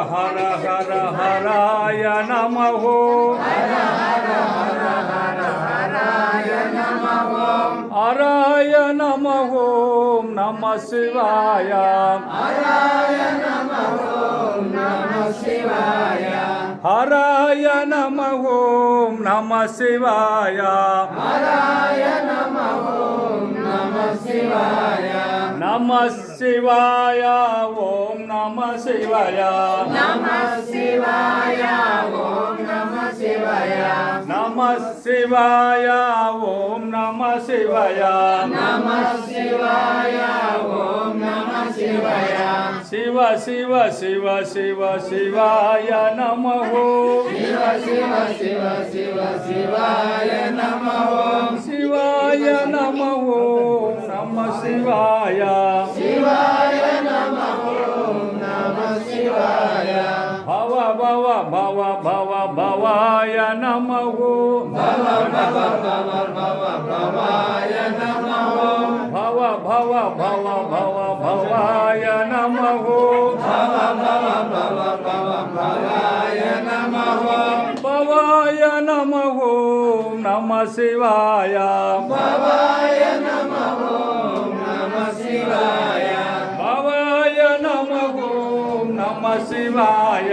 హర హర హరాయ నమో. హరాయ నమ. హరాయ నమ ఓం నమ శివాయ. హరాయ నమ. ఓం నమ శివాయ. హరాయ నమ. ఓం నమ శివాయ హరాయ నమ ఓం నమ శివాయ. నమ శివాయ ఓం నమ శివాయ. నమ శివాయ ఓం నమ శివాయ. నమ శివాయ ఓం నమ శివాయ. నమ శివాయ ఓం నమ శివాయ. శివ శివ శివ శివ శివాయ నమ. శివ శివ శివ శివ శివాయ నమ. శివాయ. శివాయ భవ భవ భవ భవ భవాయ నమ. భవ భవ భవ భవ భవాయ నమ. భవ భవ భవ భవ భవాయ నమ. భవ భవ భవ భవ భవాయ నమ భవాయ నమ నమ శివాయ. భవాయ నమో భవాయ నమ ఓం నమ శివాయ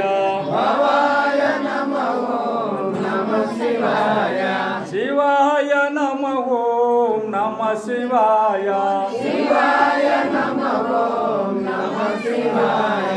భవాయ నమ ఓం నమ శివాయ శివాయ నమ ఓం నమ శివాయ శివాయ నమ ఓం నమ శివాయ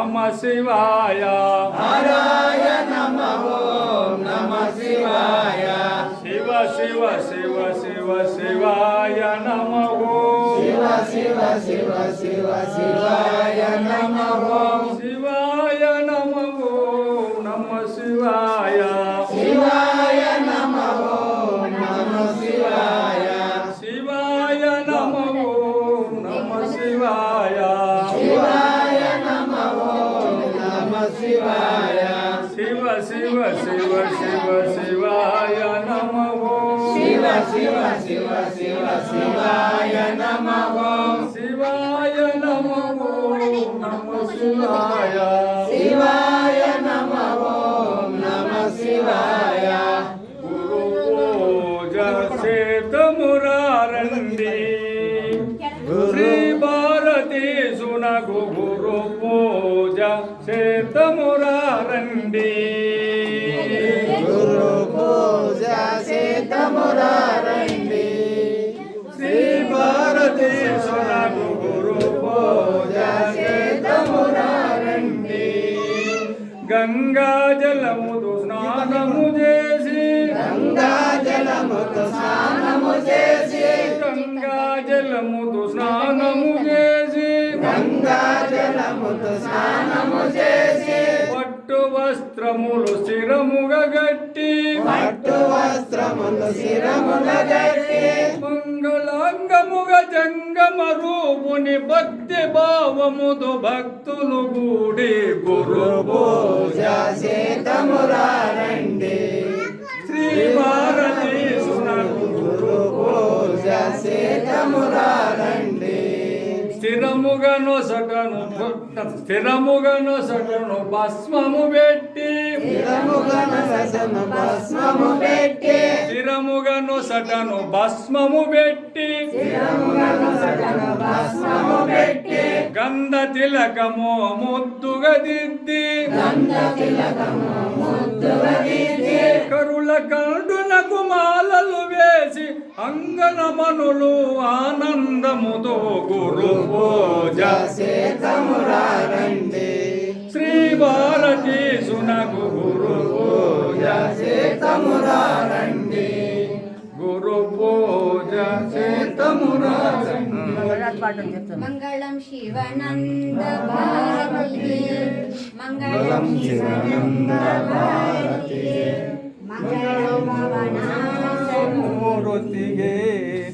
ఓం నమ శివాయ హరాయ నమ ఓం నమ శివాయ శివ శివ శివ శివ శివాయ నమ ఓం శివ శివ శివ శివ శివాయ నమ ఓం శివాయ నమ ఓం నమ శివాయ శివాయ నమ ఓం నమ శివాయ శివాయ నమ ఓం నమ శివ శివ శివాయ నమో శివాయ నమో నమ శివాయ. శివాయ నమో నమ శివాయ గురు పూజ చేతమురారండి శ్రీ భారతీ సునగు గురు పూజ చేతమురారండి గురు పూజ గంగా జలముదు స్నానము చేసి. గంగా జలముతో స్నానము చేసి. గంగా జలముదు స్నానము చేసి. గంగా జలముతో స్నానము చేసి. వస్త్రములు స్థిరముగా గట్టి. పట్టు వస్త్రములు శిరముల గట్టి. మంగళాంగముగా జంగమ రూపుని భక్తి భావముదు భక్తులు గూడి గురు పూజ చేతమురారండి. శ్రీ భారతీ గురు పూజ చేతమురారండి. స్థిరముగా నొసటను స్థిరముగా నొసటను భస్మము పెట్టి. స్థిర శిరముగను ససను భస్మము పెట్టి. శిరముగను సటను భస్మము పెట్టి. భస్మము పెట్టి. గంధ తిలకము ముద్దుగా దిద్ది గంధ తిలకము కరుల కండునకు మాలలు వేసి అంగనమనులు ఆనందముతో గురు పూజ. సేతమురారండి. శ్రీ భారతీ సునకు గురు పూజ. సేతమురారండి. గురు పూజ చేతమురారండి మంగళం శివనంద భారతియే మంగళం మంగళం శివనంద శివనంద భారతియే మంగళం భవనాశము మూర్తిగే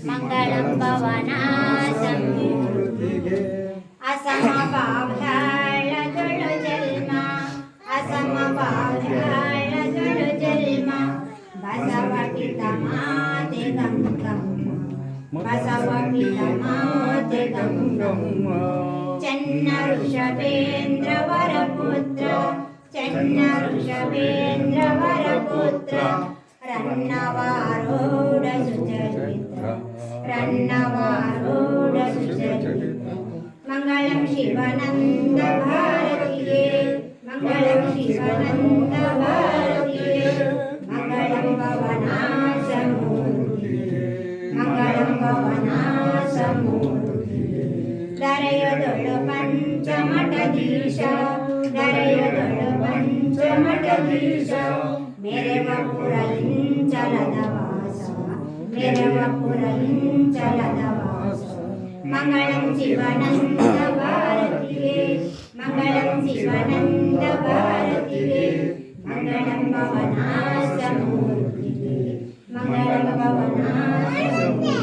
మంగళం భవనాశము బసవటి తమాతి గంగమ్మ చెన్న ఋషభేంద్ర వరపుత్ర చెన్న ఋషభేంద్ర వరపుత్ర రన్నవారోడ సుచరిత్ర రన్నవారోడ సుచరిత్ర మంగళం శివనంద భారతియే ಪವನಾಸಮೂರ್ತಿಯೇ ದರೆಯದೊಳು ಪಂಚಮಠಧೀಶ ದರೆಯದೊಳು ಪಂಚಮಠಧೀಶ ಮೆರವ ಪುರಲಿಂಚಲದ ವಾಸ ಮೆರವ ಪುರಲಿಂಚಲದ ವಾಸ ಮಂಗಳಂ ಶಿವನಂದ ಭಾರತಿಯೇ ಮಂಗಳಂ ಶಿವನಂದ ಭಾರತಿಯೇ ಮಂಗಳಂ ಭವನಾಸಮೂರ್ತಿಯೇ ಮಂಗಳಂ ಭವನಾಸಮೂರ್ತಿ